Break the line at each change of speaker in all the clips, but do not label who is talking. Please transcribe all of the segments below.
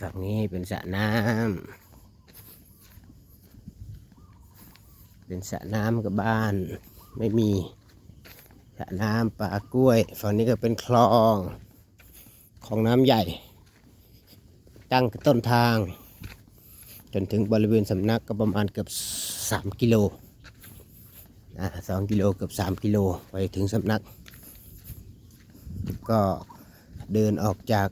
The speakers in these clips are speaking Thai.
ฝั่งนี้เป็นสระน้ำเป็นสระน้ำกับบ้าน ไม่มีสระน้ำป่ากล้วยฝั่งนี้ก็เป็นคลองของน้ำใหญ่ ตั้งต้นทาง จนถึงบริเวณสำนักก็ประมาณเกือบ 3 กิโลสองกิโลเกือบ 3 กิโลไปถึงสำนัก ก็เดินออกจาก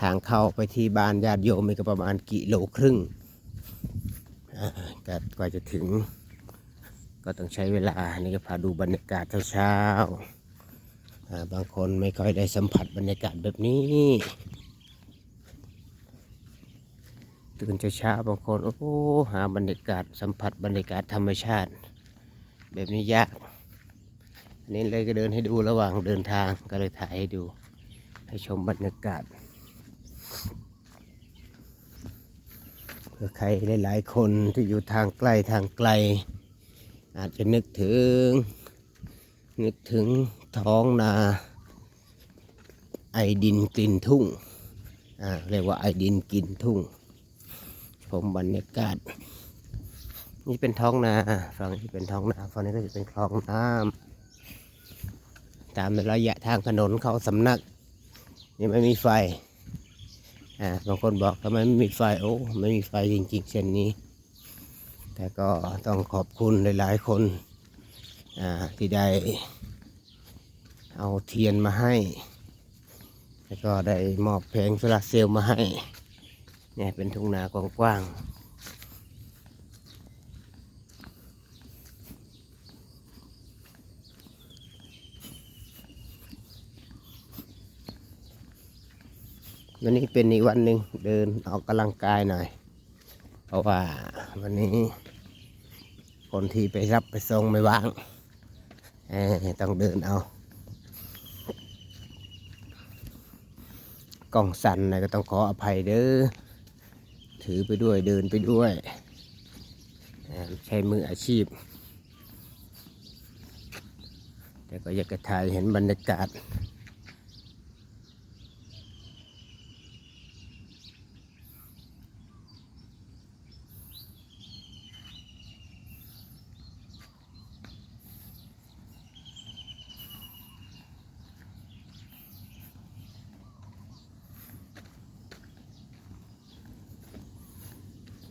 ทางเข้าไปที่บ้านญาติโยมมีก็ประมาณกิโลครึ่งอ่กว่าจะถึง ก็ต้องใช้เวลา นี่ก็พาดูบรรยากาศเช้าๆอ่าบางคนไม่ค่อยได้สัมผัสบรรยากาศแบบนี้ตื่นเช้าๆบางคนโอ้โหหาบรรยากาศสัมผัสบรรยากาศธรรมชาติ แบบนี้ยากอันนี้เลยก็เดินให้ดูระหว่างเดินทางก็เลยถ่ายให้ดู ให้ชมบรรยากาศ เพื่อใครหลายๆคนที่อยู่ทางใกล้ทางไกล อาจจะนึกถึง นึกถึงท้องนา ไอดินกลิ่นทุ่งอ่าเรียกว่าไอดินกลิ่นทุ่งชมบรรยากาศนี่เป็นท้องนาฝั่งนี้เป็นท้องนาฝั่งนี้ก็จะเป็นคลองน้ำตามระยะทางถนนเข้าสำนัก นี่ไม่มีไฟ อ่าบางคนบอกทำไมไม่มีไฟโอ้ไม่มีไฟจริงๆเช่นนี้ แต่ก็ต้องขอบคุณหลาย ๆ คนอ่าที่ได้เอาเทียนมาให้ แล้วก็ได้มอบแผงโซลาร์เซลล์มาให้เนี่ยเป็นทุ่งนากว้างๆ วันนี้เป็นอีกวันหนึ่งเดินออกกำลังกายหน่อย เพราะว่าวันนี้ คนที่ไปรับไปส่งไม่ว่างต้องเดินเอา กล้องสั่นนะก็ต้องขออภัยเด้อ ถือไปด้วยเดินไปด้วยใช้มืออาชีพ แต่ก็อยากจะถ่ายเห็นบรรยากาศ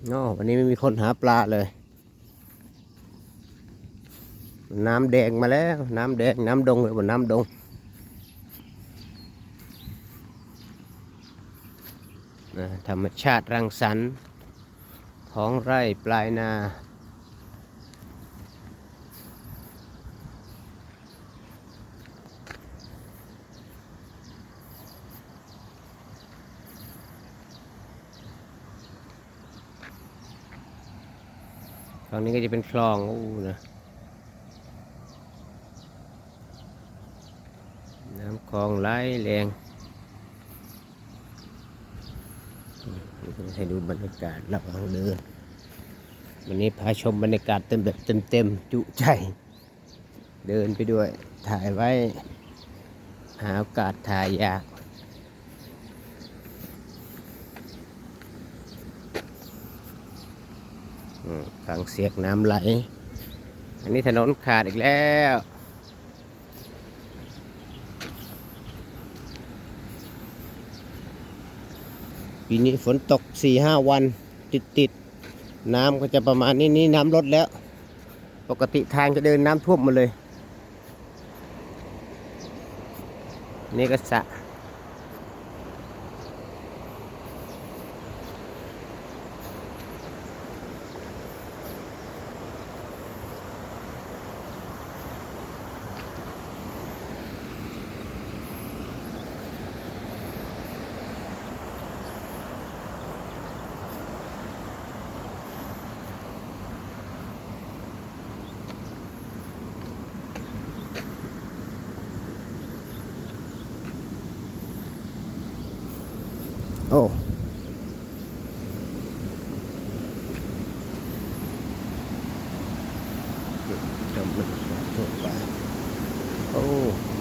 โอ้วันนี้ไม่มีคนหาปลาเลย น้ำแดงมาแล้ว น้ำแดง น้ำดงเลยบนน้ำดงธรรมชาติรังสรรค์ท้องไร่ปลายนา ฝั่งนี้ก็จะเป็นคลองอู้นะน้ำคลองไหลแรงนี่ก็ให้ดูบรรยากาศระหว่างเดินวันนี้พาชมบรรยากาศเต็มแบบเต็มๆจุใจ เดินไปด้วย ถ่ายไว้ หาโอกาสถ่ายยาก อืม ฟังเสียงน้ำไหล อันนี้ถนนขาดอีกแล้วปีนี้ฝนตกสี่ห้าวันติดติดๆน้ำก็จะประมาณนี้นี่น้ำลดแล้ว ปกติทางจะเดินน้ำท่วมมาเลย นี่ก็สะ Oh. Oh.